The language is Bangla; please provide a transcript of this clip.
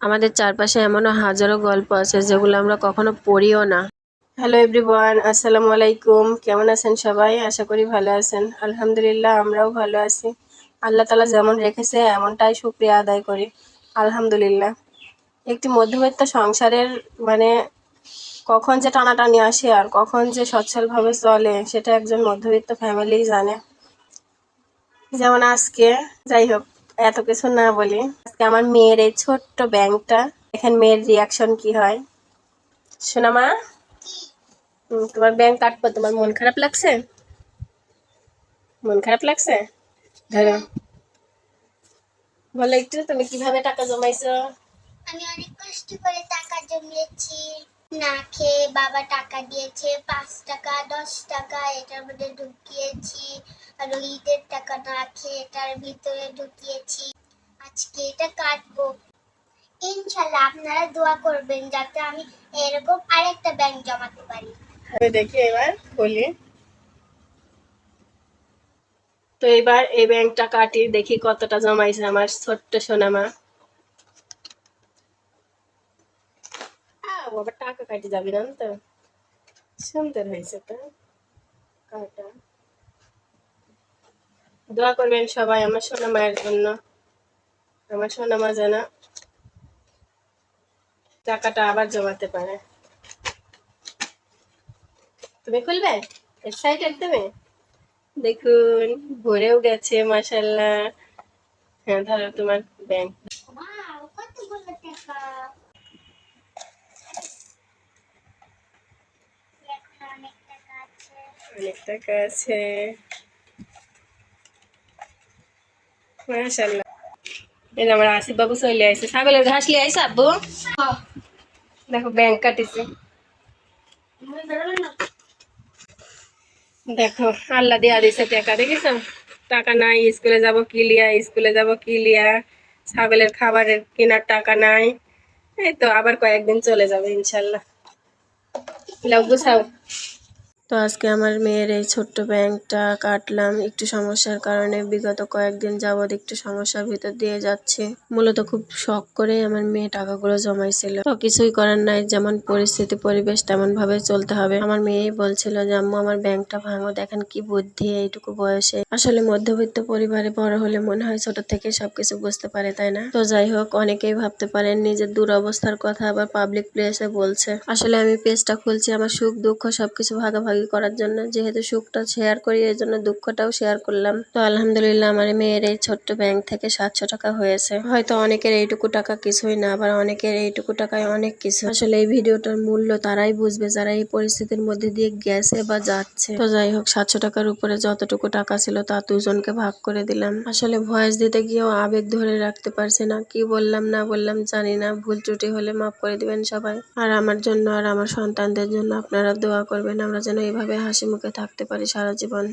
আমাদের চারপাশে এমনও হাজারো গল্প আছে যেগুলো আমরা কখনো পড়িও না। হ্যালো এভরিওয়ান আসসালামু আলাইকুম। কেমন আছেন সবাই? আশা করি ভালো আছেন। আলহামদুলিল্লাহ, আমরাও ভালো আছি। আল্লাহ তালা যেমন রেখেছে, এমনটাই শুক্রিয়া আদায় করি। আলহামদুলিল্লাহ। একটি মধ্যবিত্ত সংসারের মানে কখন যে টানাটানি আসে আর কখন যে সচ্ছলভাবে চলে, সেটা একজন মধ্যবিত্ত ফ্যামিলিই জানে। যেমন আজকে, যাই হোক এত কিছু না বলি। আজকে আমার মেয়ের এই ছোট্ট ব্যাংকটা, এখানে মেয়ের রিয়াকশন কি হয়? শোনা মা তোমার ব্যাংক কাটবো, তোমার মন খারাপ লাগছে? মন খারাপ লাগছে? ধরো। বলো একটু, তুমি কীভাবে টাকা জমাইছো? আমি অনেক কষ্ট করে টাকা জমিয়েছি। না খেয়ে বাবা টাকা দিয়েছে, পাঁচ টাকা, দশ টাকা, এটার মধ্যে ঢুকিয়েছি। ওই ঈদের টাকা না খেয়ে ভিতরে ঢুকিয়েছি। আজকে এটা কাটবো। ইনশাল্লাহ আপনারা দোয়া করবেন যাতে আমি এরকম আরেকটা ব্যাংক জমাতে পারি। দেখি এবার তো এবার এই ব্যাংকটা কাটি দেখি কতটা জমাইছে আমার ছোট্ট সোনামা। টাকা কাটি যাবি না তো? সুন্দর হয়েছে তো, কাটা। দোয়া করবেন সবাই আমার সোনা মায়ের জন্য। আমার সোনা মা যেন টাকাটা আবার জমাতে পারে। তুমি খুলবে? এক্সাইটেড তুমি দেখুন ভরেও গেছে মাশাল্লাহ হ্যাঁ ধরো তোমার ব্যাংক অনেক টাকা আছে। যে আমার আসিফ চলে আসছে। ছাগলের ঘাস লিয়ে আব্বু? দেখো ব্যাংক কাটিছে। দেখো, আল্লাহ দিয়া দিছে টাকা দেখিস টাকা নাই, স্কুলে যাব কি লিয়া? স্কুলে যাব কি লিয়া? ছাগলের খাবারের কেনার টাকা নাই। এই তো, আবার কয়েকদিন চলে যাবে ইনশাল্লাহ গুছাও। তো আজকে আমার মেয়ের এই ছোট্ট ব্যাংকটা কাটলাম। একটু সমস্যার কারণে বিগত কয়েকদিন যাবৎ একটু সমস্যার ভিতর দিয়ে যাচ্ছে। মূলত খুব শখ করে আমার মেয়ে টাকাগুলো জমাইছিল। তো কিছুই করার নাই, যেমন পরিস্থিতি, পরিবেশ তেমন ভাবে চলতে হবে। আমার মেয়েই বলছিল যে, আম্মু, আমার ব্যাংকটা ভাঙো, দেখেন কি বুদ্ধি, এইটুকু বয়সে। আসলে মধ্যবিত্ত পরিবারে বড় হলে মনে হয় ছোট থেকে সবকিছু বুঝতে পারে, তাই না? তো যাই হোক, অনেকেই ভাবতে পারেন নিজের দুরবস্থার কথা আবার পাবলিক প্লেসে বলছে। আসলে আমি পেজটা খুলছি, আমার সুখ, দুঃখ সবকিছু ভাগাভাগি করার জন্য, যেহেতু সুখটা শেয়ার করি, এই জন্য দুঃখটাও শেয়ার করলাম। তো আলহামদুলিল্লাহ, আমার মেয়ের এই ছোট্ট ব্যাংক থেকে সাতশো টাকা হয়েছে। হয়তো অনেকের এইটুকু টাকা কিছুই না, আবার অনেকের এইটুকু টাকায় অনেক কিছু। আসলে এই ভিডিওটার মূল্য তারাই বুঝবে, যারা এই পরিস্থিতির মধ্যে দিয়ে গেছে বা যাচ্ছে। তো যাই হোক, সাতশো টাকার উপরে যতটুকু টাকা ছিল, তা দুজনকে ভাগ করে দিলাম। আসলে ভয়েস দিতে গিয়েও আবেগ ধরে রাখতে পারছি না, কি বললাম, না বললাম জানি না। ভুল ত্রুটি হলে মাফ করে দিবেন সবাই। আর আমার জন্য আর আমার সন্তানদের জন্য আপনারা দোয়া করবেন, আমরা যেন এইভাবে হাসি মুখে থাকতে পারি সারা জীবন।